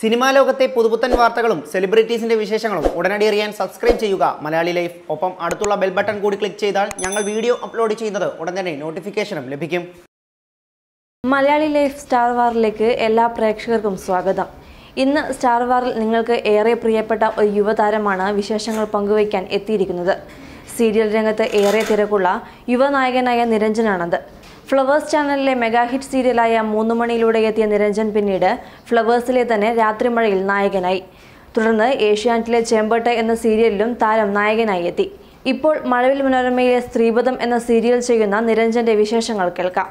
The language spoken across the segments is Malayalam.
സിനിമാ ലോകത്തെ പുതുപുത്തൻ വാർത്തകളും സെലിബ്രിറ്റീസിന്റെ വിശേഷങ്ങളും ഉടനടി അറിയാൻ സബ്സ്ക്രൈബ് ചെയ്യുക. മലയാളി ലൈഫ്. ഒപ്പം അടുത്തുള്ള ബെൽ ബട്ടൺ കൂടി ക്ലിക്ക് ചെയ്താൽ ഞങ്ങൾ വീഡിയോ അപ്ലോഡ് ചെയ്യുന്നത് ഉടൻ തന്നെ നോട്ടിഫിക്കേഷനും ലഭിക്കും. മലയാളി ലൈഫ് സ്റ്റാർ വാറിലേക്ക് എല്ലാ പ്രേക്ഷകർക്കും സ്വാഗതം. ഇന്ന് സ്റ്റാർ വാറിൽ നിങ്ങൾക്ക് ഏറെ പ്രിയപ്പെട്ട ഒരു യുവതാരമാണ് വിശേഷങ്ങൾ പങ്കുവയ്ക്കാൻ എത്തിയിരിക്കുന്നത്. സീരിയൽ രംഗത്ത് ഏറെ തിരക്കുള്ള യുവനായകനായ നിരഞ്ജനാണത്. ഫ്ലവേഴ്സ് ചാനലിലെ മെഗാ ഹിറ്റ് സീരിയലായ മൂന്നു മണിയിലൂടെ എത്തിയ നിരഞ്ജൻ പിന്നീട് ഫ്ലവേഴ്സിലെ തന്നെ രാത്രിമഴയിൽ നായകനായി. തുടർന്ന് ഏഷ്യാനെറ്റിലെ ചേമ്പട്ട എന്ന സീരിയലിലും താരം നായകനായി എത്തി. ഇപ്പോൾ മഴവിൽ മനോരമയിലെ സ്ത്രീപഥം എന്ന സീരിയൽ ചെയ്യുന്ന നിരഞ്ജന്റെ വിശേഷങ്ങൾ കേൾക്കാം.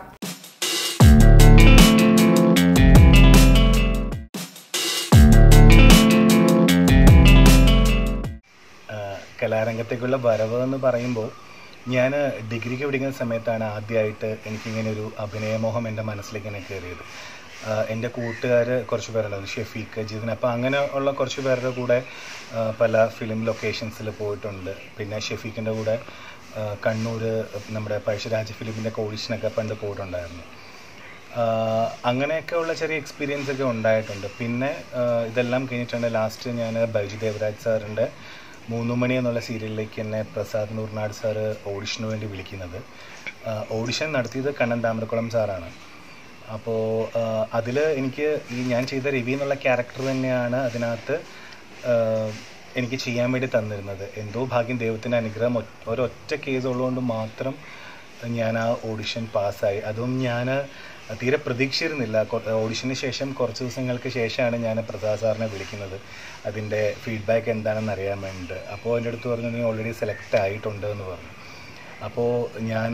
കലാരംഗത്തേക്കുള്ള വരവ് എന്ന് പറയുമ്പോൾ ഞാൻ ഡിഗ്രിക്ക് പഠിക്കുന്ന സമയത്താണ് ആദ്യമായിട്ട് എനിക്കിങ്ങനെ ഒരു അഭിനയമോഹം എന്റെ മനസ്സിലേക്ക് ഇങ്ങനെ കയറിയത് എന്റെ കൂട്ടുകാർ കുറച്ച് പേരുണ്ടായിരുന്നു ഷെഫീഖ് ജിതിൻ അപ്പോൾ അങ്ങനെ ഉള്ള കുറച്ച് പേരുടെ കൂടെ പല ഫിലിം ലൊക്കേഷൻസിൽ പോയിട്ടുണ്ട്. പിന്നെ ഷെഫീഖിന്റെ കൂടെ കണ്ണൂർ നമ്മുടെ പഴശ്ശിരാജ ഫിലിമിന്റെ ഓഡിഷനൊക്കെ പണ്ട് പോയിട്ടുണ്ടായിരുന്നു. അങ്ങനെയൊക്കെ ഉള്ള ചെറിയ എക്സ്പീരിയൻസ് ഒക്കെ ഉണ്ടായിട്ടുണ്ട്. പിന്നെ ഇതെല്ലാം കഴിഞ്ഞിട്ടുണ്ട് ലാസ്റ്റ് ഞാൻ ബൈജു ദേവരാജ് സാറിന്റെ മൂന്ന് മണി എന്നുള്ള സീരിയലിലേക്ക് എന്നെ പ്രസാദ് നൂർനാട് സാറ് ഓഡിഷന് വേണ്ടി വിളിക്കുന്നത്. ഓഡിഷൻ നടത്തിയത് കണ്ണൻ താമരക്കുളം സാറാണ്. അപ്പോൾ അതിൽ എനിക്ക് ഈ ഞാൻ ചെയ്ത രവി എന്നുള്ള ക്യാരക്ടർ തന്നെയാണ് അതിനകത്ത് എനിക്ക് ചെയ്യാൻ വേണ്ടി തന്നിരുന്നത്. എന്തോ ഭാഗ്യം ദൈവത്തിന്റെ അനുഗ്രഹം ഒരൊറ്റ കേസ് ഉള്ളതുകൊണ്ട് മാത്രം ഞാൻ ആ ഓഡിഷൻ പാസ്സായി അതും ഞാൻ തീരെ പ്രതീക്ഷിച്ചിരുന്നില്ല. ഓഡിഷന് ശേഷം കുറച്ച് ദിവസങ്ങൾക്ക് ശേഷമാണ് ഞാൻ പ്രസാദ് സാറിനെ വിളിക്കുന്നത്. അതിന്റെ ഫീഡ്ബാക്ക് എന്താണെന്ന് അറിയാൻ വേണ്ടിയിട്ട്. അപ്പോൾ എന്റെ അടുത്ത് പറഞ്ഞു നീ ഓൾറെഡി സെലക്ട് ആയിട്ടുണ്ട് എന്ന് പറഞ്ഞു. അപ്പോൾ ഞാൻ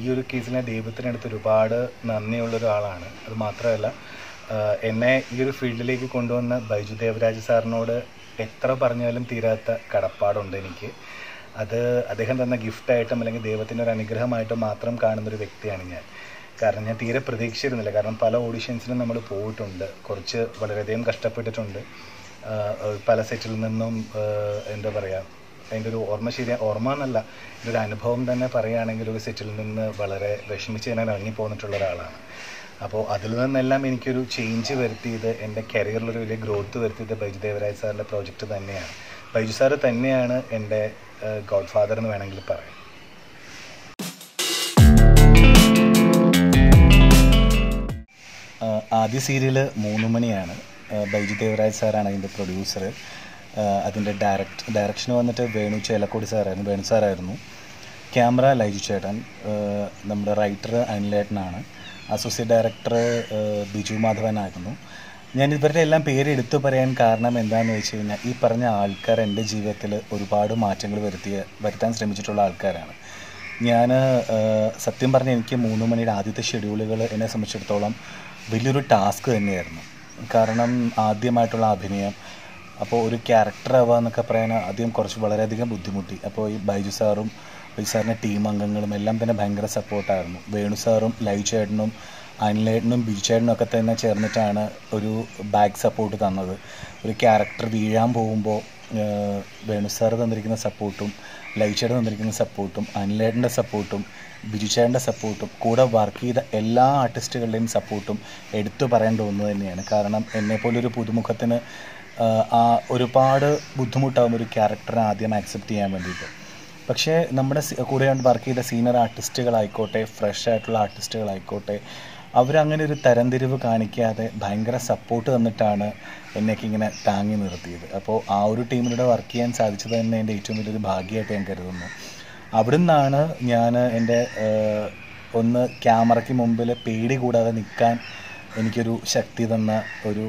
ഈ ഒരു കേസിലെ ദൈവത്തിനടുത്ത് ഒരുപാട് നന്ദിയുള്ള ഒരാളാണ് അത് മാത്രമല്ല എന്നെ ഈ ഒരു ഫീൽഡിലേക്ക് കൊണ്ടുവന്ന ബൈജു ദേവരാജ് സാറിനോട് എത്ര പറഞ്ഞാലും തീരാത്ത കടപ്പാടുണ്ട് എനിക്ക്. അത് അദ്ദേഹം തന്ന ഗിഫ്റ്റായിട്ടും അല്ലെങ്കിൽ ദൈവത്തിന്റെ ഒരു അനുഗ്രഹമായിട്ടും മാത്രം കാണുന്നൊരു വ്യക്തിയാണ് ഞാൻ. കാരണം ഞാൻ തീരെ പ്രതീക്ഷിച്ചിരുന്നില്ല. കാരണം പല ഓഡിഷൻസിനും നമ്മൾ പോയിട്ടുണ്ട്. കുറച്ച് വളരെയധികം കഷ്ടപ്പെട്ടിട്ടുണ്ട്. പല സെറ്റിൽ നിന്നും എന്താ പറയുക അതിന്റെ ഒരു ഓർമ്മ ശരിയാ ഓർമ്മ എന്നല്ല എന്റെ ഒരു അനുഭവം തന്നെ പറയുകയാണെങ്കിൽ ഒരു സെറ്റിൽ നിന്ന് വളരെ വിഷമിച്ച് ഞാൻ ഇറങ്ങി പോന്നിട്ടുള്ള ഒരാളാണ്. അപ്പോൾ അതിൽ നിന്നെല്ലാം എനിക്കൊരു ചേഞ്ച് വരുത്തിയത് എന്റെ കരിയറിലൊരു വലിയ ഗ്രോത്ത് വരുത്തിയത് ബൈജു ദേവരാജ് സാറിന്റെ പ്രോജക്റ്റ് തന്നെയാണ്. ബൈജു സാറ് തന്നെയാണ് എന്റെ ഗോഡ് ഫാദർ എന്ന് വേണമെങ്കിൽ പറയാം. ആദ്യ സീരിയൽ മൂന്ന് മണിയാണ്. ബൈജു ദേവരാജ് സാറാണ് അതിന്റെ പ്രൊഡ്യൂസർ അതിന്റെ ഡയറക്ട് ഡയറക്ഷൻ വന്നിട്ട് വേണു ചേലക്കോടി സാറായിരുന്നു വേണു സാറായിരുന്നു. ക്യാമറ ലൈജു ചേട്ടൻ നമ്മുടെ റൈറ്റർ അനിലേട്ടനാണ്. അസോസിയേറ്റ് ഡയറക്ടർ ബിജു മാധവനായിരുന്നു. ഞാൻ ഇവരുടെ എല്ലാം പേര് എടുത്തു പറയാൻ കാരണം എന്താണെന്ന് വെച്ച് കഴിഞ്ഞാൽ ഈ പറഞ്ഞ ആൾക്കാർ എന്റെ ജീവിതത്തിൽ ഒരുപാട് മാറ്റങ്ങൾ വരുത്തിയ വരുത്താൻ ശ്രമിച്ചിട്ടുള്ള ആൾക്കാരാണ്. ഞാൻ സത്യം പറഞ്ഞാൽ എനിക്ക് മൂന്ന് മണിയുടെ ആദ്യത്തെ ഷെഡ്യൂളുകൾ എന്നെ സംബന്ധിച്ചിടത്തോളം വലിയൊരു ടാസ്ക് തന്നെയായിരുന്നു. കാരണം ആദ്യമായിട്ടുള്ള അഭിനയം അപ്പോൾ ഒരു ക്യാരക്ടർ ആവുക എന്നൊക്കെ പറയാൻ ആദ്യം കുറച്ച് വളരെയധികം ബുദ്ധിമുട്ടി. അപ്പോൾ ഈ ബൈജു സാറും ബൈജു സാറിന്റെ ടീം അംഗങ്ങളും എല്ലാം തന്നെ ഭയങ്കര സപ്പോർട്ടായിരുന്നു വേണു സാറും ലൈവ് ചേട്ടനും അനിലേട്ടനും ബിജുചേട്ടനും ഒക്കെ തന്നെ ചേർന്നിട്ടാണ് ഒരു ബാക്ക് സപ്പോർട്ട് തന്നത്. ഒരു ക്യാരക്ടർ വീഴാൻ പോകുമ്പോൾ വേണു സാർ തന്നിരിക്കുന്ന സപ്പോർട്ടും ലൈവ് ചേട്ടൻ തന്നിരിക്കുന്ന സപ്പോർട്ടും അനിലേട്ടന്റെ സപ്പോർട്ടും ബിജു ചേട്ടന്റെ സപ്പോർട്ടും കൂടെ വർക്ക് ചെയ്ത എല്ലാ ആർട്ടിസ്റ്റുകളുടെയും സപ്പോർട്ടും എടുത്തു പറയേണ്ട ഒന്ന് തന്നെയാണ്. കാരണം എന്നെപ്പോലൊരു പുതുമുഖത്തിന് ആ ഒരുപാട് ബുദ്ധിമുട്ടാകും ഒരു ക്യാരക്ടറെ ആദ്യം ആക്സെപ്റ്റ് ചെയ്യാൻ വേണ്ടിയിട്ട്. പക്ഷേ നമ്മുടെ കൂടെ വർക്ക് ചെയ്ത സീനിയർ ആർട്ടിസ്റ്റുകളായിക്കോട്ടെ ഫ്രഷ് ആയിട്ടുള്ള ആർട്ടിസ്റ്റുകളായിക്കോട്ടെ അവരങ്ങനെ ഒരു തരംതിരിവ് കാണിക്കാതെ ഭയങ്കര സപ്പോർട്ട് തന്നിട്ടാണ് എന്നെയൊക്കെ ഇങ്ങനെ താങ്ങി നിർത്തിയത്. അപ്പോൾ ആ ഒരു ടീമിലൂടെ വർക്ക് ചെയ്യാൻ സാധിച്ചത് തന്നെ എന്റെ ഏറ്റവും വലിയൊരു ഭാഗ്യമായിട്ട് ഞാൻ കരുതുന്നു. അവിടെ നിന്നാണ് ഞാൻ എന്റെ ഒന്ന് ക്യാമറയ്ക്ക് മുമ്പിൽ പേടി കൂടാതെ നിൽക്കാൻ എനിക്കൊരു ശക്തി തന്ന ഒരു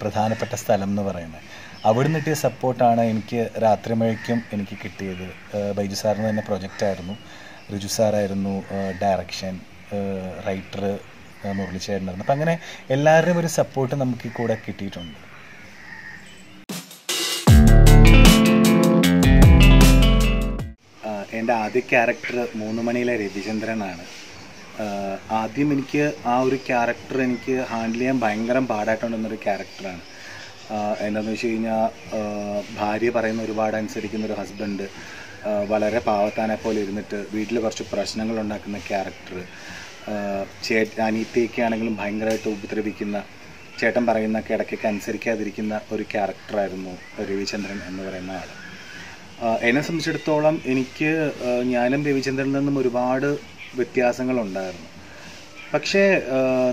പ്രധാനപ്പെട്ട സ്ഥലം എന്ന് പറയുന്നത്. അവിടുന്ന് കിട്ടിയ സപ്പോർട്ടാണ് എനിക്ക് രാത്രി രാത്രിമഴയ്ക്കും എനിക്ക് കിട്ടിയത്. ബൈജു സാറിന് തന്നെ പ്രൊജക്റ്റായിരുന്നു റിജു സാറായിരുന്നു ഡയറക്ഷൻ റൈറ്റർ മുരളിച്ചേട്ടനായിരുന്നു അപ്പം അങ്ങനെ എല്ലാവരുടെയും ഒരു സപ്പോർട്ട് നമുക്ക് ഈ കൂടെ കിട്ടിയിട്ടുണ്ട്. എന്റെ ആദ്യ ക്യാരക്ടർ മൂന്ന് മണിയിലെ രവിചന്ദ്രനാണ്. ആദ്യം എനിക്ക് ആ ഒരു ക്യാരക്ടർ എനിക്ക് ഹാൻഡിൽ ചെയ്യാൻ ഭയങ്കര പാടായിട്ടുണ്ടെന്നൊരു ക്യാരക്ടറാണ് എന്താണെന്ന് വെച്ച് കഴിഞ്ഞാൽ ഭാര്യ പറയുന്ന ഒരുപാട് അനുസരിക്കുന്ന ഒരു ഹസ്ബൻഡ് വളരെ പാവത്താനെ പോലെ ഇരുന്നിട്ട് വീട്ടിൽ കുറച്ച് പ്രശ്നങ്ങൾ ഉണ്ടാക്കുന്ന ക്യാരക്ടർ ചേ അനീത്തയൊക്കെ ആണെങ്കിലും ഭയങ്കരമായിട്ട് ഉപദ്രവിക്കുന്ന ചേട്ടൻ പറയുന്ന ഇടയ്ക്കൊക്കെ അനുസരിക്കാതിരിക്കുന്ന ഒരു ക്യാരക്ടറായിരുന്നു രവിചന്ദ്രൻ എന്ന് പറയുന്ന ആൾ എന്നെ സംബന്ധിച്ചിടത്തോളം എനിക്ക് ഞാനും രവിചന്ദ്രനിൽ നിന്നും ഒരുപാട് വ്യത്യാസങ്ങളുണ്ടായിരുന്നു. പക്ഷേ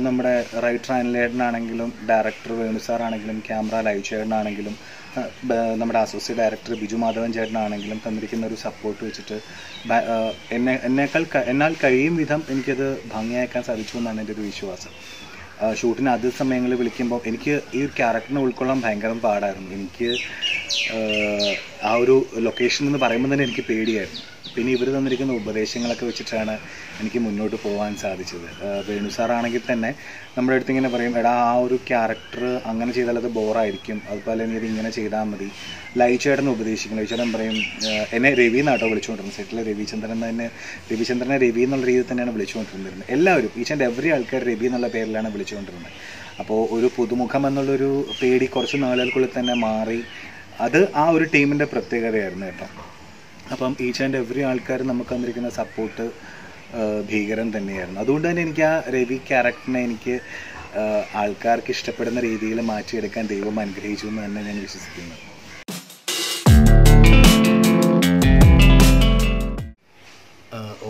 നമ്മുടെ റൈറ്റർ അനിലേട്ടനാണെങ്കിലും ഡയറക്ടർ വേണു സാറാണെങ്കിലും ക്യാമറ ലൈവ് ചേട്ടനാണെങ്കിലും നമ്മുടെ അസോസിയേറ്റ് ഡയറക്ടർ ബിജു മാധവൻ ചേട്ടനാണെങ്കിലും തന്നിരിക്കുന്ന ഒരു സപ്പോർട്ട് വെച്ചിട്ട് എന്നെ എന്നേക്കാൾ എന്നാൽ കഴിയും വിധം എനിക്കത് ഭംഗിയാക്കാൻ സാധിച്ചു എന്നാണ് എന്റെ ഒരു വിശ്വാസം. ഷൂട്ടിന് അതേ സമയങ്ങളിൽ വിളിക്കുമ്പോൾ എനിക്ക് ഈ ഒരു ക്യാരക്ടറിനെ ഉൾക്കൊള്ളാൻ ഭയങ്കര പാടായിരുന്നു. എനിക്ക് ആ ഒരു ലൊക്കേഷൻ എന്ന് പറയുമ്പോൾ തന്നെ എനിക്ക് പേടിയായിരുന്നു. പിന്നെ ഇവർ തന്നിരിക്കുന്ന ഉപദേശങ്ങളൊക്കെ വെച്ചിട്ടാണ് എനിക്ക് മുന്നോട്ട് പോകാൻ സാധിച്ചത്. വേണു സാറാണെങ്കിൽ തന്നെ നമ്മുടെ അടുത്ത് ഇങ്ങനെ പറയും എടാ ആ ഒരു ക്യാരക്ടർ അങ്ങനെ ചെയ്താൽ അത് ബോറായിരിക്കും അതുപോലെ നീ ഇത് ഇങ്ങനെ ചെയ്താൽ മതി. ലൈവ് ചേട്ടനെ ഉപദേശിക്കും ലൈവ് ചേട്ടൻ പറയും എന്നെ രവി എന്നാട്ടോ വിളിച്ചുകൊണ്ടിരുന്നത്. സെറ്റിലെ രവിചന്ദ്രൻ തന്നെ രവിചന്ദ്രനെ രവി എന്നുള്ള രീതിയിൽ തന്നെയാണ് വിളിച്ചുകൊണ്ടിരുന്നത് എല്ലാവരും ഈച്ച് ആൻഡ് എവറി ആൾക്കാർ രവി എന്നുള്ള പേരിലാണ് വിളിച്ചുകൊണ്ടിരുന്നത്. അപ്പോൾ ഒരു പുതുമുഖം എന്നുള്ളൊരു പേടി കുറച്ച് നാളുകൾക്കുള്ളിൽ തന്നെ മാറി. അത് ആ ഒരു ടീമിന്റെ പ്രത്യേകതയായിരുന്നു കേട്ടോ. അപ്പം ഈച്ച് ആൻഡ് എവറി ആൾക്കാർ നമുക്ക് തന്നിരിക്കുന്ന സപ്പോർട്ട് ഭീകരം തന്നെയായിരുന്നു. അതുകൊണ്ട് തന്നെ എനിക്ക് ആ രവി ക്യാരക്ടറിനെ എനിക്ക് ആൾക്കാർക്ക് ഇഷ്ടപ്പെടുന്ന രീതിയിൽ മാറ്റിയെടുക്കാൻ ദൈവം അനുഗ്രഹിച്ചു എന്ന് തന്നെ ഞാൻ വിശ്വസിക്കുന്നു.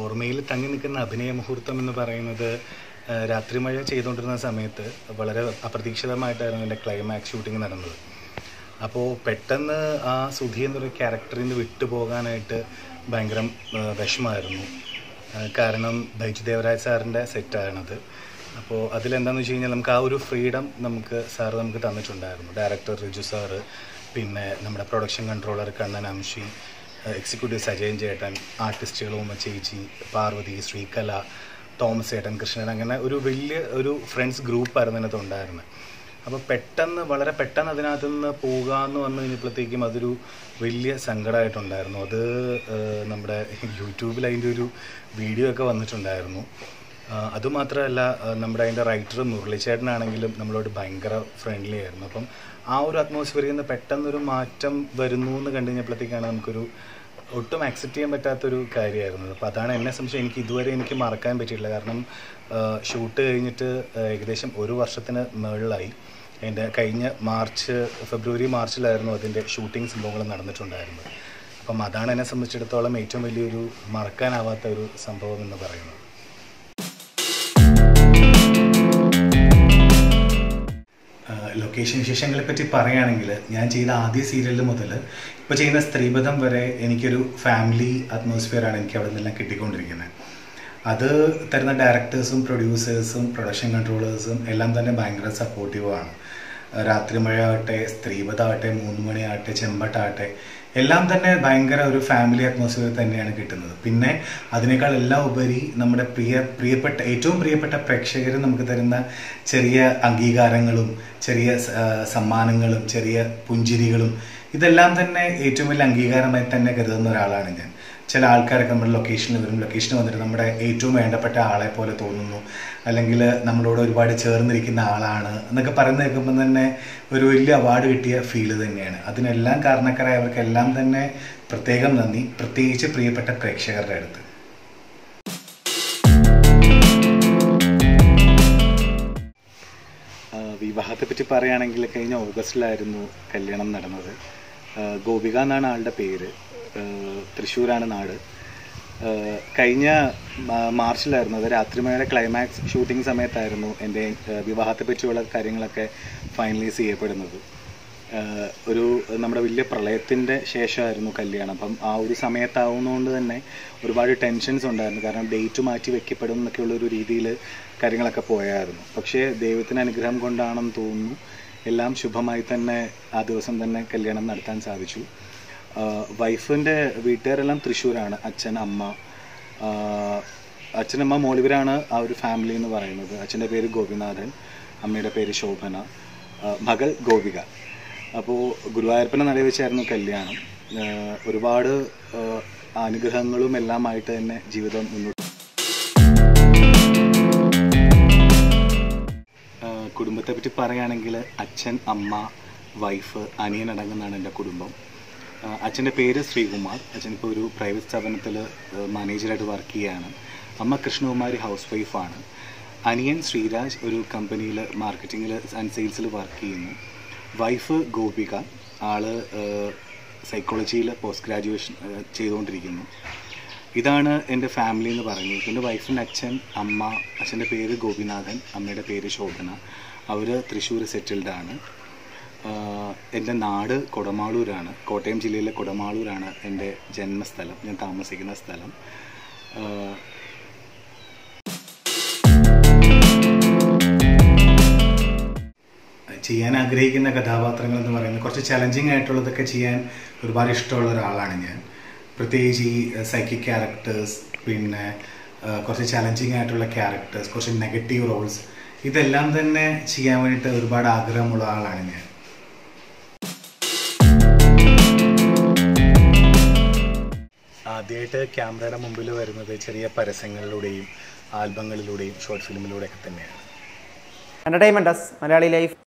ഓർമ്മയിൽ തങ്ങി നിൽക്കുന്ന അഭിനയ മുഹൂർത്തം എന്ന് പറയുന്നത് രാത്രി മഴ ചെയ്തുകൊണ്ടിരുന്ന സമയത്ത് വളരെ അപ്രതീക്ഷിതമായിട്ടായിരുന്നു എന്റെ ക്ലൈമാക്സ് ഷൂട്ടിംഗ് നടന്നത്. അപ്പോൾ പെട്ടെന്ന് ആ സുധി എന്നൊരു ക്യാരക്ടറിൽ നിന്ന് വിട്ടുപോകാനായിട്ട് ഭയങ്കര വിഷമമായിരുന്നു. കാരണം ബൈജു ദേവരാജ് സാറിന്റെ സെറ്റാണത് അപ്പോൾ അതിലെന്താണെന്ന് വെച്ച് കഴിഞ്ഞാൽ നമുക്ക് ആ ഒരു ഫ്രീഡം നമുക്ക് സാറ് നമുക്ക് തന്നിട്ടുണ്ടായിരുന്നു. ഡയറക്ടർ റിജു സാറ് പിന്നെ നമ്മുടെ പ്രൊഡക്ഷൻ കൺട്രോളർ കണ്ണൻ അംഷി എക്സിക്യൂട്ടീവ് സജയൻ ചേട്ടൻ ആർട്ടിസ്റ്റുകൾ ഉമ്മ ചേച്ചി പാർവതി ശ്രീകല തോമസ് ചേട്ടൻ കൃഷ്ണൻ അങ്ങനെ ഒരു വലിയ ഒരു ഫ്രണ്ട്സ് ഗ്രൂപ്പായിരുന്നു അതിനകത്ത് ഉണ്ടായിരുന്നത്. അപ്പോൾ പെട്ടെന്ന് വളരെ പെട്ടെന്ന് അതിനകത്ത് നിന്ന് പോകുക എന്ന് വന്നു കഴിഞ്ഞപ്പോഴത്തേക്കും അതൊരു വലിയ സങ്കടമായിട്ടുണ്ടായിരുന്നു അത് നമ്മുടെ യൂട്യൂബിൽ അതിന്റെ ഒരു വീഡിയോ ഒക്കെ വന്നിട്ടുണ്ടായിരുന്നു. അതുമാത്രമല്ല നമ്മുടെ അതിന്റെ റൈറ്റർ മുരളിച്ചേട്ടനാണെങ്കിലും നമ്മളോട് ഭയങ്കര ഫ്രണ്ട്ലി ആയിരുന്നു. അപ്പം ആ ഒരു അറ്റ്മോസ്ഫിയറിൽ നിന്ന് പെട്ടെന്നൊരു മാറ്റം വരുന്നു എന്ന് കണ്ടു കഴിഞ്ഞപ്പോഴത്തേക്കാണ് നമുക്കൊരു ഒട്ടും അക്സെപ്റ്റ് ചെയ്യാൻ പറ്റാത്തൊരു കാര്യമായിരുന്നു അപ്പോൾ അതാണ് എന്നെ സംശയം എനിക്ക് ഇതുവരെ എനിക്ക് മറക്കാൻ പറ്റിയിട്ടില്ല. കാരണം ഷൂട്ട് കഴിഞ്ഞിട്ട് ഏകദേശം ഒരു വർഷത്തിന് മുകളിലായി എന്റെ കഴിഞ്ഞ മാർച്ച് ഫെബ്രുവരി മാർച്ചിലായിരുന്നു അതിന്റെ ഷൂട്ടിംഗ് സംഭവങ്ങൾ നടന്നിട്ടുണ്ടായിരുന്നത്. അപ്പം അതാണ് എന്നെ സംബന്ധിച്ചിടത്തോളം ഏറ്റവും വലിയൊരു മറക്കാനാവാത്ത ഒരു സംഭവം എന്ന് പറയുന്നത്. ലൊക്കേഷൻ വിശേഷങ്ങളെ പറ്റി പറയുകയാണെങ്കിൽ ഞാൻ ചെയ്ത ആദ്യ സീരിയൽ മുതൽ ഇപ്പോൾ ചെയ്യുന്ന സ്ത്രീപഥം വരെ എനിക്കൊരു ഫാമിലി അറ്റ്മോസ്ഫിയറാണ് എനിക്ക് അവിടെ നിന്നെല്ലാം കിട്ടിക്കൊണ്ടിരിക്കുന്നത്. അത് തരുന്ന ഡയറക്ടേഴ്സും പ്രൊഡ്യൂസേഴ്സും പ്രൊഡക്ഷൻ കൺട്രോളേഴ്സും എല്ലാം തന്നെ ഭയങ്കര സപ്പോർട്ടീവാണ് രാത്രി മഴ ആവട്ടെ സ്ത്രീപഥമാകട്ടെ മൂന്ന് മണിയാവട്ടെ ചെമ്പട്ടാവട്ടെ എല്ലാം തന്നെ ഭയങ്കര ഒരു ഫാമിലി അറ്റ്മോസ്ഫിയർ തന്നെയാണ് കിട്ടുന്നത്. പിന്നെ അതിനേക്കാൾ എല്ലാം ഉപരി നമ്മുടെ പ്രിയ പ്രിയപ്പെട്ട ഏറ്റവും പ്രിയപ്പെട്ട പ്രേക്ഷകർ നമുക്ക് തരുന്ന ചെറിയ അംഗീകാരങ്ങളും ചെറിയ സമ്മാനങ്ങളും ചെറിയ പുഞ്ചിരികളും ഇതെല്ലാം തന്നെ ഏറ്റവും വലിയ അംഗീകാരമായി തന്നെ കരുതുന്ന ഒരാളാണ് ഞാൻ. ചില ആൾക്കാരൊക്കെ നമ്മുടെ ലൊക്കേഷനിൽ വരും. ലൊക്കേഷനിൽ വന്നിട്ട് നമ്മുടെ ഏറ്റവും വേണ്ടപ്പെട്ട ആളെ പോലെ തോന്നുന്നു. അല്ലെങ്കിൽ നമ്മളോട് ഒരുപാട് ചേർന്നിരിക്കുന്ന ആളാണ് എന്നൊക്കെ പറയുന്ന കേൾക്കുമ്പോൾ തന്നെ ഒരു വലിയ അവാർഡ് കിട്ടിയ ഫീൽ തന്നെയാണ്. അതിനെല്ലാം കാരണക്കാരായവർക്കെല്ലാം തന്നെ പ്രത്യേകം നന്ദി. പ്രത്യേകിച്ച് പ്രിയപ്പെട്ട പ്രേക്ഷകരുടെ അടുത്ത്. വിവാഹത്തെ പറ്റി പറയുകയാണെങ്കിൽ കഴിഞ്ഞ ഓഗസ്റ്റിലായിരുന്നു കല്യാണം നടന്നത്. ഗോപിക എന്നാണ് ആളുടെ പേര്. തൃശ്ശൂരാണ് നാട്. കഴിഞ്ഞ മാർച്ചിലായിരുന്നു അത് രാത്രിമഴയുടെ ക്ലൈമാക്സ് ഷൂട്ടിംഗ് സമയത്തായിരുന്നു എന്റെ വിവാഹത്തെ പറ്റിയുള്ള കാര്യങ്ങളൊക്കെ ഫൈനലൈസ് ചെയ്യപ്പെടുന്നത്. ഒരു നമ്മുടെ വലിയ പ്രളയത്തിന്റെ ശേഷമായിരുന്നു കല്യാണം. അപ്പം ആ ഒരു സമയത്താവുന്നതുകൊണ്ട് തന്നെ ഒരുപാട് ടെൻഷൻസ് ഉണ്ടായിരുന്നു. കാരണം ഡേറ്റ് മാറ്റി വെക്കപ്പെടും എന്നൊക്കെയുള്ള ഒരു രീതിയിൽ കാര്യങ്ങളൊക്കെ പോയായിരുന്നു. പക്ഷേ ദൈവത്തിന് അനുഗ്രഹം കൊണ്ടാണെന്ന് തോന്നുന്നു. എല്ലാം ശുഭമായി തന്നെ ആ ദിവസം തന്നെ കല്യാണം നടത്താൻ സാധിച്ചു. വൈഫിന്റെ വീട്ടുകാരെല്ലാം തൃശ്ശൂരാണ്. അച്ഛൻ അമ്മ. അച്ഛനമ്മ മോളിവരാണ് ആ ഒരു ഫാമിലി എന്ന് പറയുന്നത്. അച്ഛന്റെ പേര് ഗോപിനാഥൻ അമ്മയുടെ പേര് ശോഭന മകൾ ഗോപിക. അപ്പോൾ ഗുരുവായൂരപ്പനെ നട വെച്ചായിരുന്നു കല്യാണം. ഒരുപാട് അനുഗ്രഹങ്ങളും എല്ലാമായിട്ട് തന്നെ ജീവിതം മുന്നോട്ട് കുടുംബത്തെ പറ്റി പറയുകയാണെങ്കിൽ അച്ഛൻ അമ്മ വൈഫ് അനിയൻ അടങ്ങുന്നതാണ് എന്റെ കുടുംബം. അച്ഛന്റെ പേര് ശ്രീകുമാർ. അച്ഛൻ ഇപ്പോൾ ഒരു പ്രൈവറ്റ് സ്ഥാപനത്തിൽ മാനേജറായിട്ട് വർക്ക് ചെയ്യുകയാണ് അമ്മ കൃഷ്ണകുമാരി ഹൗസ് വൈഫാണ് അനിയൻ ശ്രീരാജ് ഒരു കമ്പനിയിൽ മാർക്കറ്റിങ്ങിൽ ആൻഡ് സെയിൽസിൽ വർക്ക് ചെയ്യുന്നു. വൈഫ് ഗോപിക. ആൾ സൈക്കോളജിയിൽ പോസ്റ്റ് ഗ്രാജുവേഷൻ ചെയ്തുകൊണ്ടിരിക്കുന്നു. ഇതാണ് എന്റെ ഫാമിലി എന്ന് പറയുന്നത്. എന്റെ വൈഫിന്റെ അച്ഛൻ അമ്മ അച്ഛന്റെ പേര് ഗോപിനാഥൻ അമ്മയുടെ പേര് ശോഭന. അവർ തൃശ്ശൂർ സെറ്റിൽഡാണ് എന്റെ നാട് കൊടമാളൂരാണ്. കോട്ടയം ജില്ലയിലെ കൊടമാളൂരാണ് എന്റെ ജന്മസ്ഥലം. ഞാൻ താമസിക്കുന്ന സ്ഥലം. ചെയ്യാൻ ആഗ്രഹിക്കുന്ന കഥാപാത്രങ്ങൾ എന്ന് പറയുന്നത് കുറച്ച് ചലഞ്ചിങ് ആയിട്ടുള്ളതൊക്കെ ചെയ്യാൻ ഒരുപാട് ഇഷ്ടമുള്ള ഒരാളാണ് ഞാൻ. പ്രത്യേകിച്ച് ഈ സൈക്കിക് ക്യാരക്ടേഴ്സ് പിന്നെ കുറച്ച് ചലഞ്ചിങ് ആയിട്ടുള്ള ക്യാരക്ടേഴ്സ് കുറച്ച് നെഗറ്റീവ് റോൾസ് ഇതെല്ലാം തന്നെ ചെയ്യാൻ വേണ്ടിയിട്ട് ഒരുപാട് ആഗ്രഹമുള്ള ആളാണ് ഞാൻ. ആദ്യമായിട്ട് ക്യാമറയുടെ മുമ്പിൽ വരുന്നത് ചെറിയ പരസ്യങ്ങളിലൂടെയും ആൽബങ്ങളിലൂടെയും ഷോർട്ട് ഫിലിമിലൂടെയൊക്കെ തന്നെയാണ്. Entertainment Malayali life.